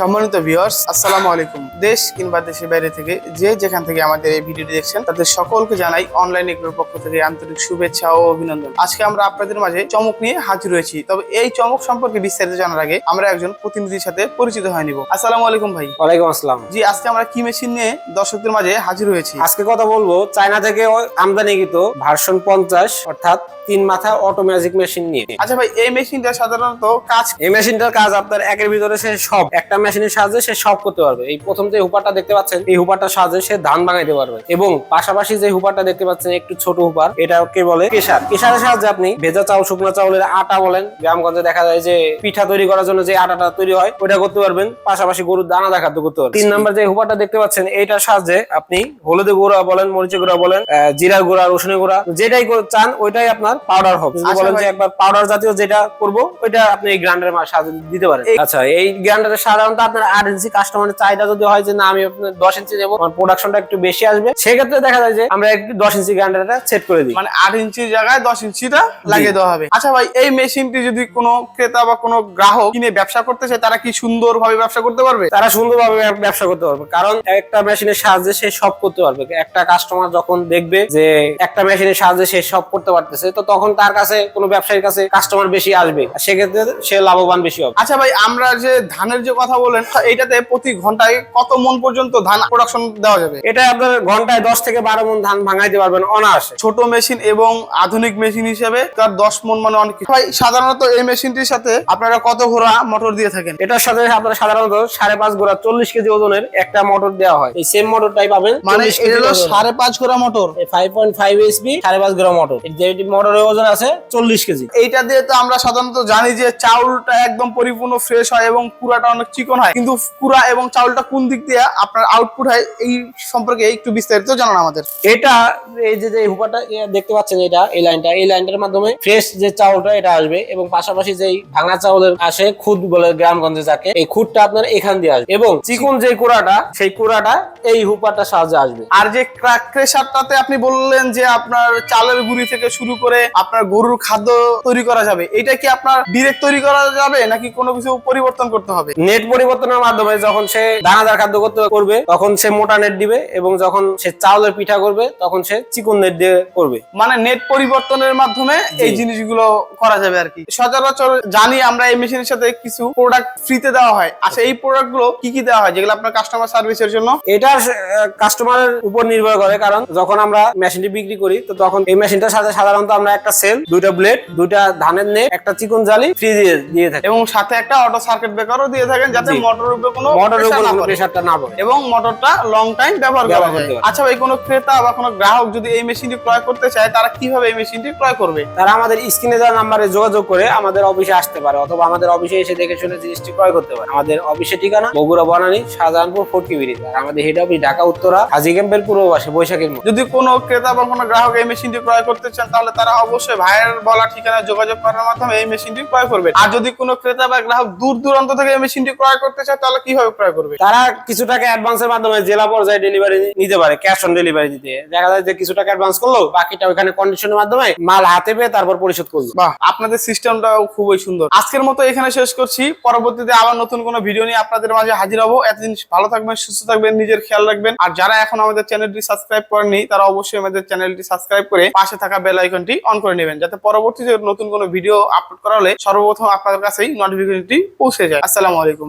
সম্মানিত ভিউয়ার্স আসসালামু আলাইকুম। দেশ কিংবা দেশের বাইরে থেকে যে যেখান থেকে আমাদের এই ভিডিওটি দেখছেন তাদের সকলকে জানাই অনলাইন এগুলোর পক্ষ থেকে আন্তরিক শুভেচ্ছা ও অভিনন্দন। আজকে আমরা আপনাদের মাঝে চমক নিয়ে হাজির হয়েছি। তবে এই চমক সম্পর্কে বিস্তারিত জানার আগে আমরা একজন প্রতিনিধির সাথে পরিচিত হয়ে নিব। আসসালামু আলাইকুম ভাই। ওয়ালাইকুম আসসালাম। জি আজকে আমরা কি মেশিন নিয়ে দর্শকদের মাঝে হাজির হয়েছি? আজকে কথা বলব চায়না থেকে আমদানিকৃত ভার্সন পঞ্চাশ অর্থাৎ তিন মাথা অটো ম্যাজিক মেশিন নিয়ে। আচ্ছা ভাই এই মেশিনটা সাধারণত কাজ এই মেশিনটার কাজ আপনার একের ভিতরে সে সব। একটা মেশিনের সাহায্যে সে সব করতে পারবে। এই প্রথম যে হুপারটা দেখতে পাচ্ছেন এই হুপারটার সাহায্যে সে ধান ভাঙাইতে পারবে এবং পাশাপাশি যে হুপারটা দেখতে পাচ্ছেন একটু ছোট হুপার এটাকে বলে কেশার। কেশারের সাহায্যে আপনি ভেজা চাউল শুকনো চাউলের আটা বলেন গ্রামগঞ্জে দেখা যায় যে পিঠা তৈরি করার জন্য যে আটাটা তৈরি হয় ওটা করতে পারবেন। পাশাপাশি গরুর দানা দেখাতে করতে পারবেন। তিন নাম্বার যে হুপারটা দেখতে পাচ্ছেন এইটার সাহায্যে আপনি হলুদের গুঁড়া বলেন মরিচের গুঁড়া বলেন জিরার গুঁড়া রসুনের গুঁড়া যেটাই চান ওইটাই আপনার পাউডার হবে। যদি আচ্ছা বলেন যে একবার পাউডার জাতীয় যেটা করব ওইটা আপনি এই গ্রাইন্ডারের সাহায্যে দিতে পারেন। আচ্ছা এই গ্রাইন্ডারের সাধারণত আপনার আট ইঞ্চি কাস্টমারের চাহিদা যদি হয় যে না আমি আপনার দশ ইঞ্চি নেব আমার প্রোডাকশনটা একটু বেশি আসবে। সেক্ষেত্রে দেখা যায় যে আমরা একটু দশ ইঞ্চি গ্রাইন্ডারটা সেট করে দিই। মানে আট ইঞ্চির জায়গায় দশ ইঞ্চিটা লাগিয়ে দেওয়া হবে। আচ্ছা ভাই এই মেশিনটি যদি কোনো ক্রেতা বা কোনো গ্রাহক কিনে ব্যবসা করতে চায় তারা কি ব্যবসা করতে পারবে? তারা সুন্দরভাবে ব্যবসা করতে পারবে। কারণ একটা মেশিনের সাহায্যে সে সব করতে পারবে। একটা কাস্টমার যখন দেখবে যে একটা মেশিনের সাহায্যে সে সব করতে পারতেছে তো তখন তার কাছে কোনো ব্যবসায়ীর কাছে কাস্টমার বেশি আসবে। আর সেক্ষেত্রে সে লাভবান বেশি হবে। আচ্ছা ভাই আমরা যে ধানের যে কথা বলেন এইটাতে প্রতি ঘন্টায় কত মন পর্যন্ত ধান প্রোডাকশন দেওয়া যাবে? এটা আপনার ঘন্টায় দশ থেকে বারো মন ধান ভাঙাইতে পারবেন অনায়াসে। ছোট মেশিন এবং আধুনিক মেশিন হিসেবে তার দশ মন মানে অনেক ভাই সাধারণত এই মেশিনটির সাথে আপনারা কত ঘোড়া মোটর দিয়ে থাকেন? এটার সাথে আপনার সাধারণত সাড়ে পাঁচ গোড়া চল্লিশ কেজি ওজনের একটা মোটর দেওয়া হয়। এই সেম মোটরটাই পাবেন মানে এটা হলো সাড়ে পাঁচ ঘোড়া motor five point five SB সাড়ে পাঁচ গ্রাম মোটর যেটি মোটরের ওজন আছে চল্লিশ কেজি। এইটা দিয়ে তো আমরা সাধারণত জানি যে চাউলটা একদম পরিপূর্ণ ফ্রেশ হয় এবং পুরাটা অনেক চিকন হয়? কিন্তু কুড়া এবং চাউলটা কোন দিক দিয়ে আপনার আউটপুট হয় এই সম্পর্কে একটু বিস্তারিত জানান আমাদের। এটা এই যে যে হুপাটা দেখতে পাচ্ছেন এটা এই লাইনটা এই লাইনটার মাধ্যমে ফ্রেশ যে চাউলটা এটা আসবে এবং পাশাপাশি যেই ভাঙা চাউলের আসে খুদ বলে গ্রামগঞ্জে যাকে এই খুদটা আপনার এখান দিয়ে আসবে এবং চিকন যে কুড়াটা সেই কুড়াটা এই হুপারটার সাহায্যে আসবে। আর যে ক্রেশারটাতে আপনি বললেন যে আপনার চালের গুঁড়ি থেকে শুরু করে আপনার গরুর খাদ্য তৈরি করা যাবে এটা কি আপনার ডিরেক্ট তৈরি করা যাবে নাকি কোনো কিছু পরিবর্তন করতে হবে? নেট পরিবর্তনের মাধ্যমে যখন সে দানাদার খাদ্য করতে করবে তখন সে মোটা নেট দিবে এবং যখন সে চাউলের পিঠা করবে তখন সে চিকন নেট দিয়ে করবে। মানে নেট পরিবর্তনের মাধ্যমে এই জিনিসগুলো করা যাবে আর কি। সচরাচর জানি আমরা এই মেশিনের সাথে কিছু প্রোডাক্ট ফ্রিতে দেওয়া হয়। আচ্ছা এই প্রোডাক্টগুলো কি কি দেওয়া হয়? যেগুলো আপনার কাস্টমার সার্ভিসের জন্য? এটা কাস্টমারের উপর নির্ভর করে কারণ যখন আমরা মেশিনটি বিক্রি করি তো তখন এই মেশিনটার সাথে সাধারণত আমরা একটা সেল দুইটা ব্লেড দুইটা ধানের নেট একটা চিকন জালি ফ্রি দিয়ে দিয়ে থাকি। এবং সাথে একটা অটো সার্কিট ব্রেকারও দিয়ে থাকেন যাতে মোটরের উপরে কোনো মোটরের উপর কোনো পড়ে। প্রেশারটা না পড়ে। এবং মোটরটা লং টাইম ব্যবহার করা করতে আচ্ছা ভাই কোনো ক্রেতা বা কোনো গ্রাহক যদি এই মেশিনটি ক্রয় করতে চায় তারা কীভাবে এই মেশিনটি ক্রয় করবে? তারা আমাদের স্ক্রিনে দেওয়া নাম্বারে যোগাযোগ করে আমাদের অফিসে আসতে পারে অথবা আমাদের অফিসে এসে দেখে শুনে জিনিসটি ক্রয় করতে পারে। আমাদের অফিসের ঠিকানা বগুড়া বনানী শাহজাহানপুর ফোর্টি ব্রিজ আর আমাদের হেড অফিস ঢাকা উত্তরা হাজি ক্যাম্পের পূর্ব পাশে বৈশাখীর যদি কোনো ক্রেতা বা কোনো গ্রাহক এই মেশিনটি ক্রয় করতে চান তাহলে তারা অবশ্যই ভাইয়ের বলা ঠিকানা যোগাযোগ করার মাধ্যমে এই মেশিনটি ক্রয় করবে। আর যদি কোনো ক্রেতা বা গ্রাহক দূর দূরান্ত থেকে এই মেশিনটি ক্রয় করতে চায় তাহলে কীভাবে ক্রয় করবে? তারা কিছু টাকা অ্যাডভান্সের মাধ্যমে জেলা পর্যায়ে ডেলিভারি নিতে পারে ক্যাশ অন ডেলিভারি দিতে। দেখা যায় যে কিছু টাকা অ্যাডভান্স করল বাকিটা ওখানে কন্ডিশনের মাধ্যমে মাল হাতে পেয়ে তারপর পরিশোধ করল। বাহ আপনাদের সিস্টেমটাও খুবই সুন্দর। আজকের মতো এখানে শেষ করছি। পরবর্তীতে আবার নতুন কোনো ভিডিও নিয়ে আপনাদের মাঝে হাজির হব। এতদিন ভালো থাকবেন সুস্থ থাকবেন নিজের খেয়াল রাখবেন। আর যারা এখন আমাদের চ্যানেলটি সাবস্ক্রাইব করেননি তারা অবশ্যই আমাদের চ্যানেলটি সাবস্ক্রাইব করে পাশে থাকা বেল আইকনটি অন করে নেবেন যাতে পরবর্তীতে নতুন কোনো ভিডিও আপলোড করা হলে সর্বপ্রথম আপনাদের কাছেই নোটিফিকেশনটি পৌঁছে যায়। আসসালামু আলাইকুম।